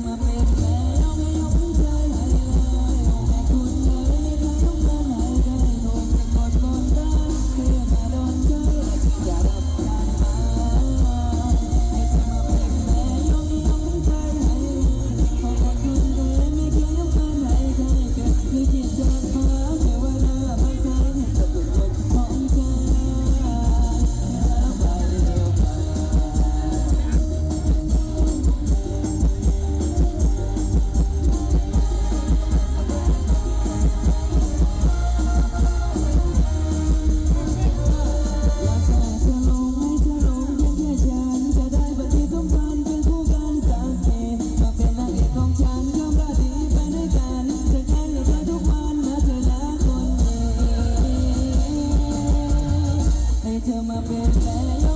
my baby. เธอมาเป็นแฟน